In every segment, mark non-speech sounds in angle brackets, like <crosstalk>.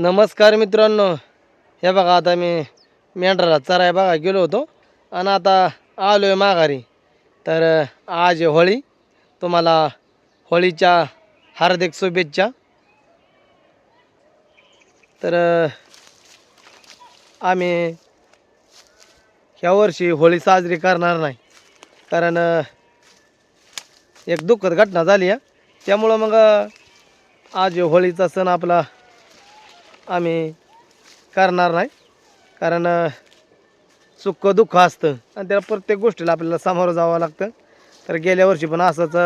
नमस्कार मित्रांनो. हे बघा आता मी मेंढराला चराय बघा गेलो होतो आणि आता आलो आहे माघारी. तर आज होळी. तुम्हाला होळीच्या हार्दिक शुभेच्छा. तर आम्ही ह्या वर्षी होळी साजरी करणार नाही. कारण एक दुःखद घटना झाली आहे. त्यामुळं मग आज होळीचा सण आपला आम्ही करणार नाही. कारण सुख दुःख असतं. आणि त्याला प्रत्येक गोष्टीला आपल्याला सामोरं जावं लागतं. तर गेल्या वर्षी पण असंच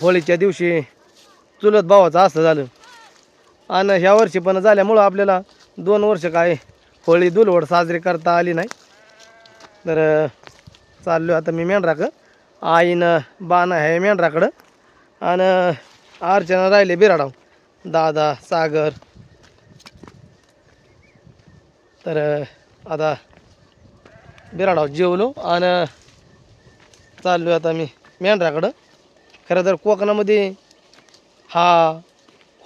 होळीच्या दिवशी चुलत भावाचं असं झालं. आणि ह्या वर्षी पण झाल्यामुळं आपल्याला दोन वर्ष काय होळी दुलवड साजरी करता आली नाही. तर चाललो आता मी मेंढराकडं. आईनं बाण आहे मेंढराकडं. आणि अर्चना राहिले बिराडाव दादा सागर तर आता बिराडाव जेवलो आणि चाललो आता मी मेंढराकडं. खरं तर कोकणामध्ये हा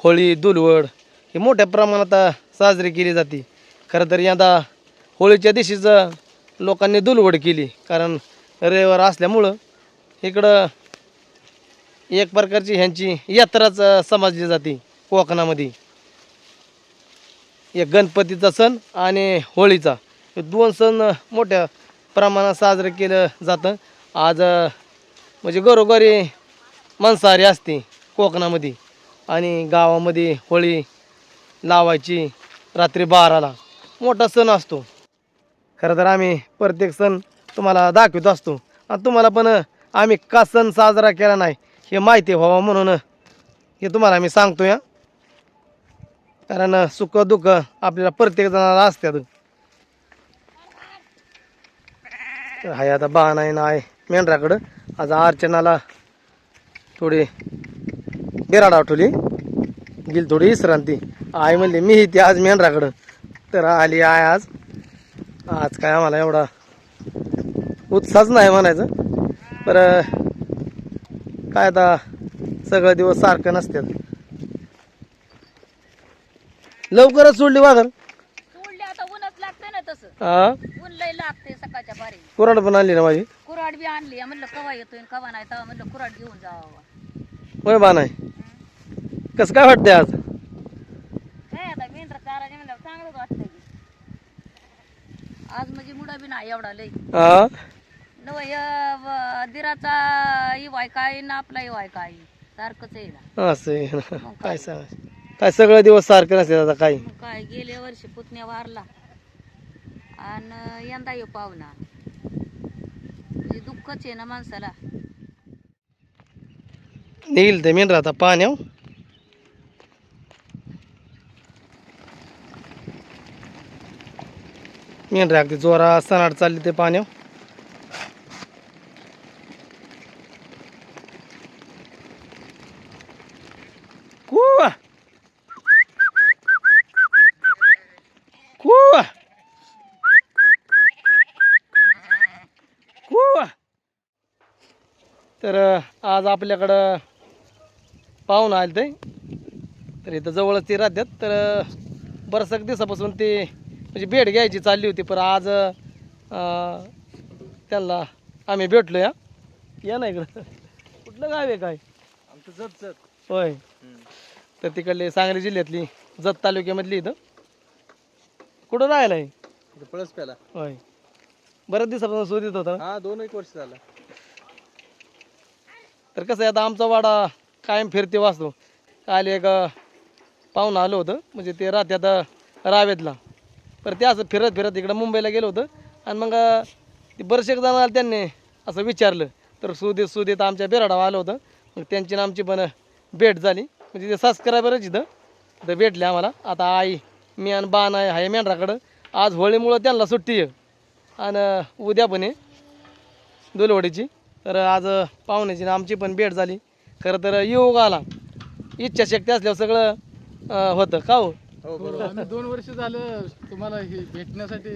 होळी दुलवड ही मोठ्या प्रमाणात साजरी केली जाते. खरं तर यंदा होळीच्या दिवशीच लोकांनी दुलवड केली कारण रविवार असल्यामुळं इकडं एक प्रकारची ह्यांची यात्राच समजली जाते कोकणामध्ये. एक गणपतीचा सण आणि होळीचा. हे दोन सण मोठ्या प्रमाणात साजरं केलं जातं. आज म्हणजे घरोघरी मांसाहारी असते कोकणामध्ये आणि गावामध्ये होळी लावायची रात्री बाराला. मोठा सण असतो. खरं तर आम्ही प्रत्येक सण तुम्हाला दाखवत असतो. आणि तुम्हाला पण आम्ही का सण साजरा केला नाही हे माहिती व्हावं म्हणून हे तुम्हाला आम्ही सांगतो या कारण सुख दुःख आपल्याला प्रत्येक जणाला असतात तर हाय आता बहा नाही ना आहे मेंढराकडं. आज अर्चनाला थोडी बेराड आठवली गेली थोडी विश्रांती. आई म्हणली मी ती आज मेंढराकडं. तर आली आय आज. आज काय आम्हाला एवढा उत्साहच नाही म्हणायचं. तर काय आता सगळं दिवस सारखं नसतात लवकरच सोडली सोडले आता ऊनच लागते ना तसं. हा? ऊन लय लागते सकाळच्या कुराड पण आणली ना माझी? कुराड बी आणली. म्हणलं कवा येतोय कवा नाही तेव्हा म्हणलं कुराड घेऊन जावा. होय बा नाही. कसं काय वाटतंय आज? काय आता मेंढरा चाराने म्हणलं चांगलंच वाटतंय की. आज म्हणजे मुडा बी नाही एवढा लय. हा? नव दिराचा इवाय काय ना आपला इवाय काय? सारखंच आहे ना. असं आहे ना. काय सांग काय सगळं दिवस सारखं नसते आता काही मग काय गेल्या वर्षी पुतण्या वारला. आणि यंदा येऊ पाहुणा. म्हणजे दुःखच आहे ना माणसाला. निघील ते मेंढरा आता पाण्याव मेंढरा अगदी जोरा सनाट चालली ते पाण्याव कुवा कुवा कुवा तर आज आपल्याकडं पाहुणं आलं ते. तर इथं जवळच ते राहतात. तर बरंचसं दिवसापासून ते म्हणजे भेट घ्यायची चालली होती पण आज त्यांना आम्ही भेटलो या या ना इकडं. कुठलं गाव आहे काय? आमचं जत जत. होय. तर तिकडले सांगली जिल्ह्यातली जत तालुक्यामधली इथं. कुठं राहिलं आहे? पळस प्याला होय. बऱ्याच दिवसापासून शोधित होता हा दोन एक वर्ष झाला. तर कसं आहे आता आमचा वाडा कायम फिरते वाचतो. काल एक पाहुणं आलं होतं म्हणजे ते राहते आता रावेतला. तर ते असं फिरत फिरत इकडं मुंबईला गेलं होतं. आणि मग ते बरेचसे जण आले त्यांनी असं विचारलं. तर सुदेत सुदेत आमच्या बेराडावर आलं होतं. मग त्यांची ना आमची पण भेट झाली. म्हणजे ते सबस्क्रायबरच इथं. तर भेटले आम्हाला. आता आई मी आणि बाण आहे हाय मेंढराकडं. आज होळीमुळं त्यांना सुट्टी आहे. आणि उद्या पण आहे. दुलवडीची. तर आज पाहुण्याची आणि आमची पण भेट झाली. खरं तर योग आला. इच्छाशक्ती असल्यावर सगळं होतं. का हो? हो बरोबर. आम्ही दोन वर्ष झालं तुम्हाला हे भेटण्यासाठी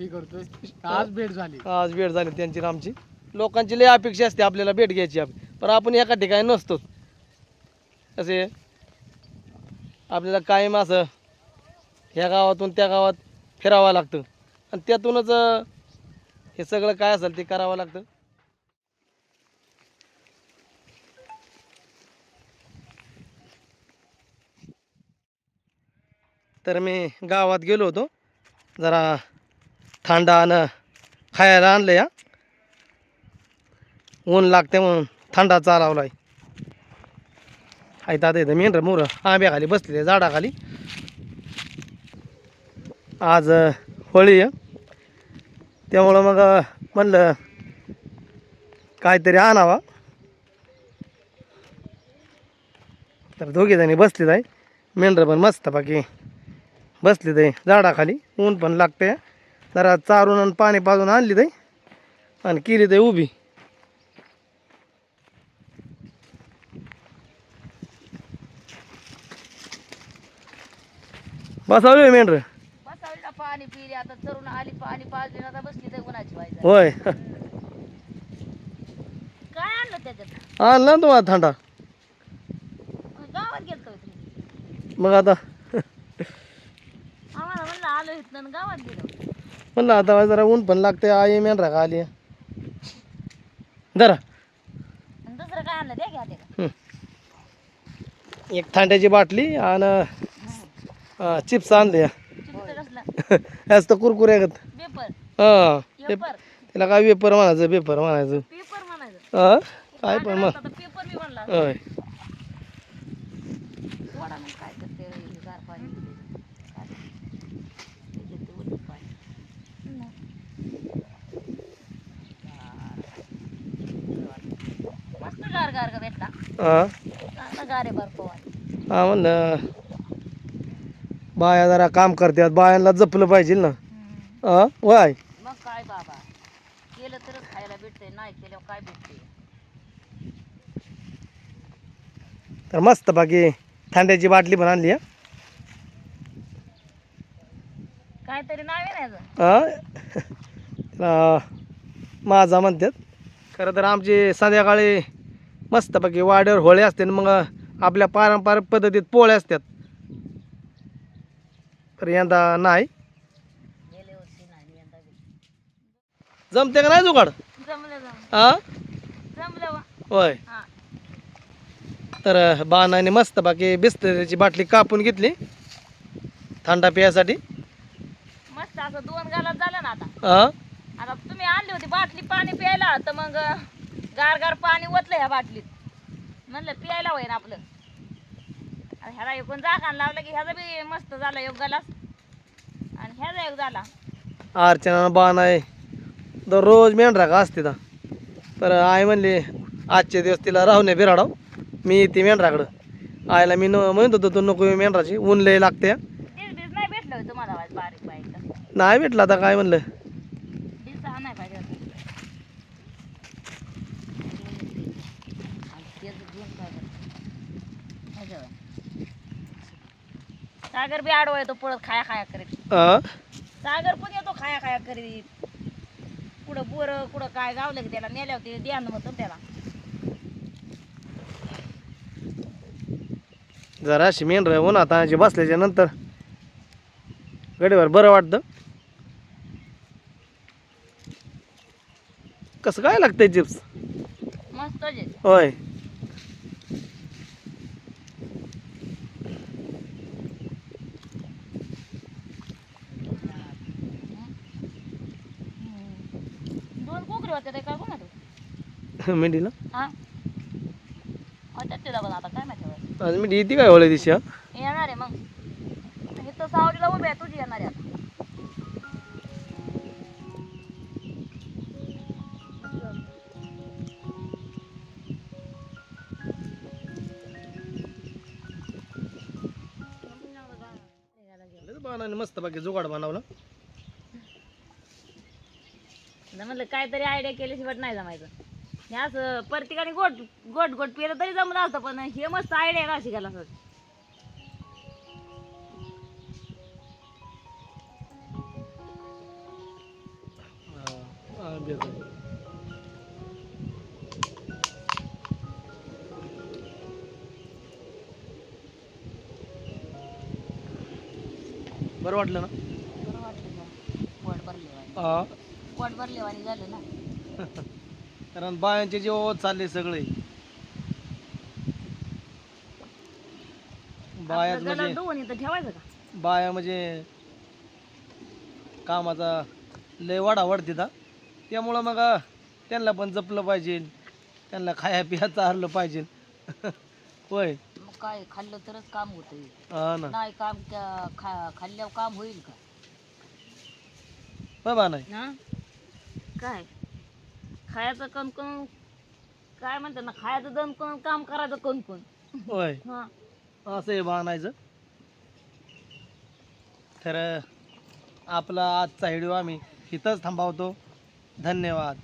हे करतोय. आज भेट झाली. आज भेट झाली त्यांची आणि आमची. लोकांची लय अपेक्षा असते आपल्याला भेट घ्यायची. आप- पण आपण एका ठिकाणी नसतोच कसे आपल्याला कायम असं ह्या गावातून त्या गावात फिरावं लागतं. आणि त्यातूनच हे सगळं काय असेल ते करावं लागतं. तर मी गावात गेलो होतो. जरा थंड आणि खायला आणलं या. ऊन लागते म्हणून थंडा चालवला आहे आता इथं मेंढर मोर आंब्याखाली बसलेले झाडाखाली. आज होळी आहे. त्यामुळं मग म्हणलं काहीतरी आणावा. तर दोघे जणी बसलेत आहे. मेंढर पण मस्त बाकी बसली ते झाडाखाली. ऊन पण लागते जरा चारून आणि पाणी पाजून आणली ते आणि केली ते उभी. बसावली मेंढर? पाणी पिली आता चरून आली पाणी पाजली आता बसली तर उन्हाची व्हायचं होय. काय आणलं त्याच्यात? आणला ना तुम्हाला थंडा. गावात मग आता आलो इथनं आणि गावात गेलो. म्हणलं आता जरा ऊन पण लागते आई मेंढरा का आली. जरा. आणि दुसरं काय आणलं? द्या घ्या ते एक थांड्याची बाटली आणि चिप्स आणले. चिमचं कसलं? जास्त कुरकुरे आहेत. पेपर. हां पेपर. त्याला काय पेपर म्हणायचं पेपर म्हणायचं. पेपर म्हणायचं. हा काय पण मग आता पेपर मी म्हणला. होय थोडा मग काय करते हे गार पाणी काय? त्याच्यात ते ओलं पाणी. भेटला. हां? चांगला गार आहे बर्फ वाणी. हा म्हणलं बाया जरा काम करतात बायांना जपलं पाहिजे ना. हम्म. हा? वाय? मग काय बाबा? केलं तरच खायला भेटतंय नाही केल्यावर काय भेटते तर मस्त बाकी थंड्याची बाटली पण आणली काहीतरी नाव आहे ना याचं. हा? <laughs> त्याला माझा म्हणतात. खरं तर आमची संध्याकाळी मस्तपैकी वाड्यावर होळे असते मग आपल्या पारंपरिक पद्धतीत पोळे असतात. तर यंदा नाही. जमते का नाही जुगाड? हा. होय. तर बाणाने मस्त बाकी बिस्लरीची बाटली कापून घेतली. थंडा पियासाठी. मस्त असं दोन गालात झालं ना आता. हा आता तुम्ही आणली होती बाटली पाणी प्यायला तर मग गार गार पाणी ओतलं ह्या बाटलीत. म्हणलं प्यायला होईन आपलं. आता ह्याला एकूण जागान लावलं की ह्याचा बी मस्त झाला एक गलास. आणि ह्याचा एक झाला. अर्चना बाण आहे. दररोज मेंढरा का असते ता? तर आई म्हणली आजचे दिवस तिला राहून बिराडाव. मी येते मेंढराकडं. आईला मी न म्हणत होतो तू नको मेंढराची. ऊन लय लागते. नाही भेटलं आता काय म्हणलं डीस नाही पाहिजे होता. आणि तेच घेऊन काय करायचं? ह्याच्यावर. सागर बी आडवा येतो पळत खाया खाया करीत. हा सागर पण येतो खाया खाया करीत. कुठं बोर कुठं काय गावलं की त्याला नेल्यावर ते ध्यान होतं त्याला. जराशी मेंढर उन्हात आणायची बसल्याच्या नंतर. गडीवर बरं वाटतं. कसं काय लागतंय चिप्स? मस्त जे. होय दोन कोकरी होते ते काय कोणा तू मेंढी ना हा. होत्यात ते पण आता काय माहिती होय. आज मेंढी येते काय दिवशी हा? येणार आहे मग. इथं सावलीला उभे आहे तुझी येणार आहे आता. बाणाने मस्त बाकी जुगाड बनवलं. म्हणलं काहीतरी आयडिया केल्याशिवाय नाही जमायचं. हे असं प्रत्येकाने गोट गोट गोट पिलं तरी जमलं असतं पण हे मस्त आयडिया का शिकायला असं. बरं वाटलं ना? बरं वाटलं पोट भरलेवानी हा. पोट भरलेवानी झालं ना. <laughs> कारण बायांचे जेव्हा चालले सगळे. आपलं गळा म्हणजे धुवून इथं ठेवायचं का? बाया म्हणजे कामाचा लय वाढा वाढते ता त्यामुळं मग त्यांना पण जपलं पाहिजे. त्यांना खाया पिया चारलं पाहिजे. <laughs> होय. मग काय खाल्लं तरच काम होतंय. हा ना. नाही काम त्या- खा खाल्ल्यावर काम होईल का? होय बा नाही. ना? काय? खायचं कोण कोण काय म्हणतात ना खायचं दण कोण काम करायचं कोण कोण. होय. हा. असं आहे बाणायचं तर आपला आजचा व्हिडिओ आम्ही इथंच थांबवतो. धन्यवाद.